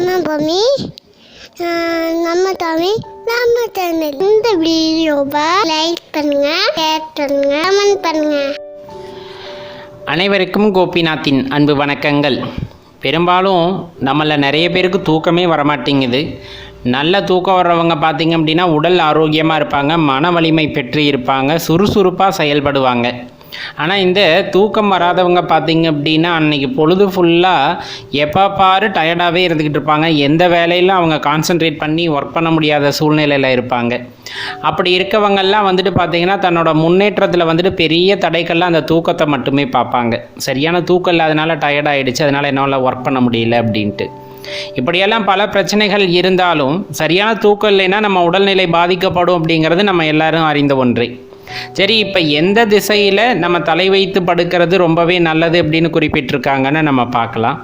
நம்ம பூமி நம்ம தமிழ் நம்ம தமிழ் இந்த வீடியோவை லைக் பண்ணுங்க ஷேர் பண்ணுங்க கமெண்ட் பண்ணுங்க. அனைவருக்கும் கோபிநாத்தின் அன்பு வணக்கங்கள். பெரும்பாலும் நம்மள நிறைய பேருக்கு தூக்கமே வரமாட்டேங்குது. நல்ல தூக்கம் வர்றவங்க பார்த்தீங்க அப்படின்னா உடல் ஆரோக்கியமாக இருப்பாங்க மன வலிமை பெற்று இருப்பாங்க சுறுசுறுப்பாக செயல்படுவாங்க. ஆனால் இந்த தூக்கம் வராதவங்க பார்த்தீங்க அப்படின்னா அன்றைக்கி பொழுது ஃபுல்லாக எப்போ பாரு டயர்டாகவே இருந்துக்கிட்டு இருப்பாங்க. எந்த வேலையிலும் அவங்க கான்சென்ட்ரேட் பண்ணி ஒர்க் பண்ண முடியாத சூழ்நிலையில் இருப்பாங்க. அப்படி இருக்கவங்கெல்லாம் வந்துட்டு பார்த்தீங்கன்னா தன்னோட முன்னேற்றத்தில் வந்துட்டு பெரிய தடைக்கெல்லாம் அந்த தூக்கத்தை மட்டுமே பார்ப்பாங்க. சரியான தூக்கம் இல்லாதனால டயர்ட் ஆயிடுச்சு அதனால் என்னால் ஒர்க் பண்ண முடியல அப்படின்ட்டு. இப்படியெல்லாம் பல பிரச்சனைகள் இருந்தாலும் சரியான தூக்கம் இல்லைன்னா நம்ம உடல்நிலை பாதிக்கப்படும் அப்படிங்கிறது நம்ம எல்லாரும் அறிந்த ஒன்றே. சரி இப்போ எந்த திசையில் நம்ம தலை வைத்து படுக்கிறது ரொம்பவே நல்லது அப்படின்னு குறிப்பிட்டிருக்காங்கன்னு நம்ம பார்க்கலாம்.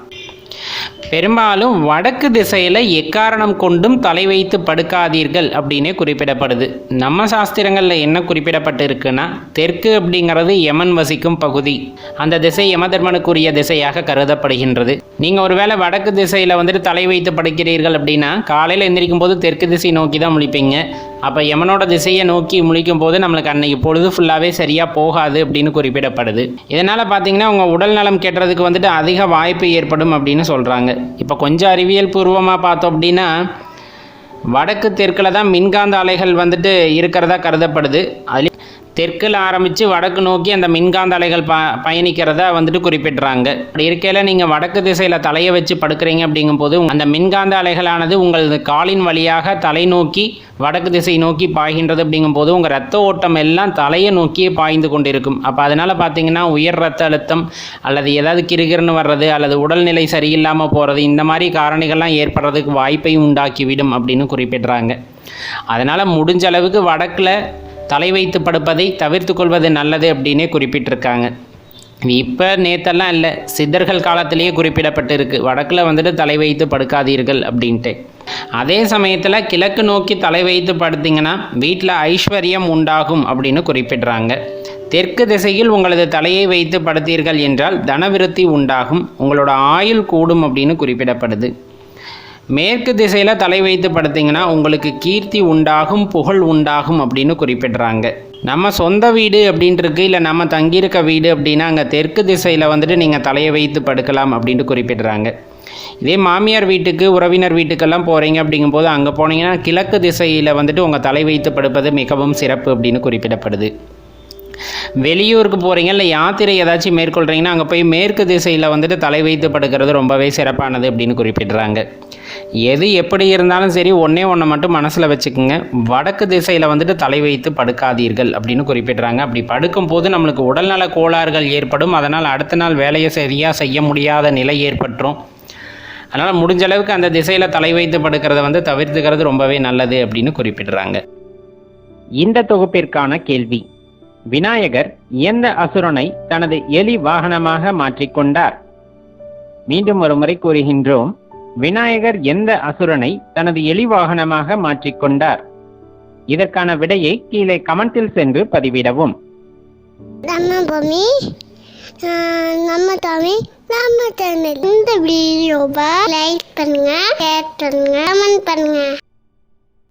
பெரும்பாலும் வடக்கு திசையில் எக்காரணம் கொண்டும் தலை வைத்து படுக்காதீர்கள் அப்படின்னே குறிப்பிடப்படுது. நம்ம சாஸ்திரங்களில் என்ன குறிப்பிடப்பட்டு இருக்குன்னா தெற்கு அப்படிங்கிறது யமன் வசிக்கும் பகுதி. அந்த திசை யமதர்மனுக்குரிய திசையாக கருதப்படுகின்றது. நீங்கள் ஒருவேளை வடக்கு திசையில் வந்துட்டு தலை வைத்து படுக்கிறீர்கள் அப்படின்னா காலையில் எந்திரிக்கும் போது தெற்கு திசை நோக்கி தான் முழிப்பீங்க. அப்போ யமனோட திசையை நோக்கி முழிக்கும் போது நம்மளுக்கு அன்னைக்கு பொழுது ஃபுல்லாகவே சரியாக போகாது அப்படின்னு குறிப்பிடப்படுது. இதனால் பார்த்தீங்கன்னா உங்கள் உடல் நலம் கெட்டுறதுக்கு வந்துட்டு அதிக வாய்ப்பு ஏற்படும் அப்படின்னு சொல்கிறாங்க இப்போ கொஞ்சம் அறிவியல் பூர்வமாக பார்த்தோம் அப்படின்னா வடக்கு தெற்கில் தான் மின்காந்த அலைகள் வந்துட்டு இருக்கிறதா கருதப்படுது. அதுலேயும் தெற்கில் ஆரம்பித்து வடக்கு நோக்கி அந்த மின்காந்த அலைகள் ப பயணிக்கிறத வந்துட்டு குறிப்பிட்றாங்க. அப்படி இருக்கையில் நீங்கள் வடக்கு திசையில் தலையை வச்சு படுக்கிறீங்க அப்படிங்கும்போது அந்த மின்காந்த அலைகளானது உங்களது காலின் வழியாக தலை நோக்கி வடக்கு திசை நோக்கி பாய்கின்றது அப்படிங்கும்போது உங்கள் ரத்த ஓட்டம் எல்லாம் தலையை நோக்கியே பாய்ந்து கொண்டிருக்கும். அப்போ அதனால் பார்த்தீங்கன்னா உயர் ரத்த அழுத்தம் அல்லது ஏதாவது கிருகிருன்னு வர்றது அல்லது உடல்நிலை சரியில்லாமல் போகிறது இந்த மாதிரி காரணிகள்லாம் ஏற்படுறதுக்கு வாய்ப்பையும் உண்டாக்கிவிடும் அப்படின்னு குறிப்பிடுறாங்க. அதனால் முடிஞ்ச அளவுக்கு வடக்கில் தலை வைத்து படுப்பதை தவிர்த்து கொள்வது நல்லது அப்படின்னே குறிப்பிட்டிருக்காங்க. இப்போ நேத்தெல்லாம் இல்லை. சித்தர்கள் காலத்திலேயே குறிப்பிடப்பட்டு இருக்கு வடக்கில் வந்துட்டு தலை வைத்து படுக்காதீர்கள் அப்படின்ட்டு. அதே சமயத்தில் கிழக்கு நோக்கி தலை வைத்து படுத்திங்கன்னா வீட்டில் ஐஸ்வர்யம் உண்டாகும் அப்படின்னு குறிப்பிடுறாங்க. தெற்கு திசையில் உங்களது தலையை வைத்து படுத்தீர்கள் என்றால் தனவிருத்தி உண்டாகும். உங்களோட ஆயுள் கூடும் அப்படின்னு குறிப்பிடப்படுது. மேற்கு திசையில் தலை வைத்து படுத்தீங்கன்னா உங்களுக்கு கீர்த்தி உண்டாகும் புகழ் உண்டாகும் அப்படின்னு குறிப்பிடுறாங்க. நம்ம சொந்த வீடு அப்படின்ட்டுருக்கு இல்லை நம்ம தங்கியிருக்க வீடு அப்படின்னா அங்கே தெற்கு திசையில் வந்துட்டு நீங்கள் தலையை வைத்து படுக்கலாம் அப்படின்ட்டு குறிப்பிடுறாங்க. இதே மாமியார் வீட்டுக்கு உறவினர் வீட்டுக்கெல்லாம் போகிறீங்க அப்படிங்கும்போது அங்கே போனீங்கன்னா கிழக்கு திசையில் வந்துட்டு உங்கள் தலை வைத்து படுப்பது மிகவும் சிறப்பு அப்படின்னு குறிப்பிடப்படுது. வெளியூருக்கு போகிறீங்க இல்லை யாத்திரை ஏதாச்சும் மேற்கொள்கிறீங்கன்னா அங்கே போய் மேற்கு திசையில் வந்துட்டு தலை வைத்து படுக்கிறது ரொம்பவே சிறப்பானது அப்படின்னு குறிப்பிடுறாங்க. எது எப்படி இருந்தாலும் சரி ஒன்றே ஒன்றை மட்டும் மனசில் வச்சுக்கோங்க. வடக்கு திசையில் வந்துட்டு தலை வைத்து படுக்காதீர்கள் அப்படின்னு குறிப்பிடுறாங்க. அப்படி படுக்கும்போது நம்மளுக்கு உடல்நல கோளாறுகள் ஏற்படும். அதனால் அடுத்த நாள் வேலையை சரியாக செய்ய முடியாத நிலை ஏற்பட்டுரும். அதனால் முடிஞ்ச அளவுக்கு அந்த திசையில் தலை வைத்து படுக்கிறத வந்து தவிர்த்துக்கிறது ரொம்பவே நல்லது அப்படின்னு குறிப்பிடுறாங்க. இந்த தொகுப்பிற்கான கேள்வி. விநாயகர் எந்த அசுரனை தனது எலி வாகனமாக மாற்றிக்கொண்டார். மீண்டும் ஒருமுறை கூறுகின்றோம் விநாயகர் எந்த அசுரனை தனது எலி வாகனமாக மாற்றிக்கொண்டார்? இதற்கான விடையை கீழே கமெண்டில் சென்று பதிவிடவும். நம்ம பூமி நம்ம நம்ம சேனல் இந்த வீடியோவை லைக் பண்ணுங்க ஷேர் பண்ணுங்க கமெண்ட் பண்ணுங்க.